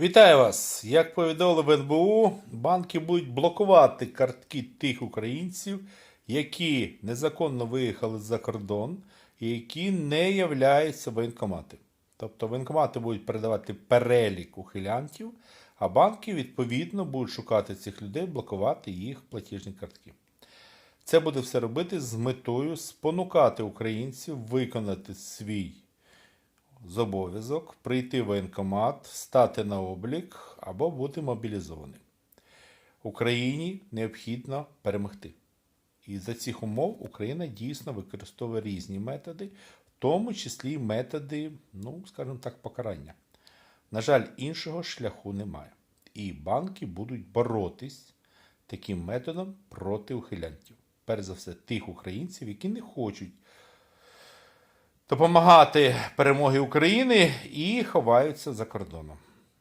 Вітаю вас! Як повідомили в НБУ, банки будуть блокувати картки тих українців, які незаконно виїхали за кордон і які не являються воєнкомати. Тобто воєнкомати будуть передавати перелік ухилянтів, а банки відповідно будуть шукати цих людей, блокувати їх платіжні картки. Це буде все робити з метою спонукати українців виконати свій зобов'язок прийти в воєнкомат, стати на облік або бути мобілізованим. Україні необхідно перемогти. І за цих умов Україна дійсно використовує різні методи, в тому числі методи, ну, скажімо так, покарання. На жаль, іншого шляху немає. І банки будуть боротись таким методом проти ухилянтів. Перш за все, тих українців, які не хочуть допомагати перемоги України і ховаються за кордоном.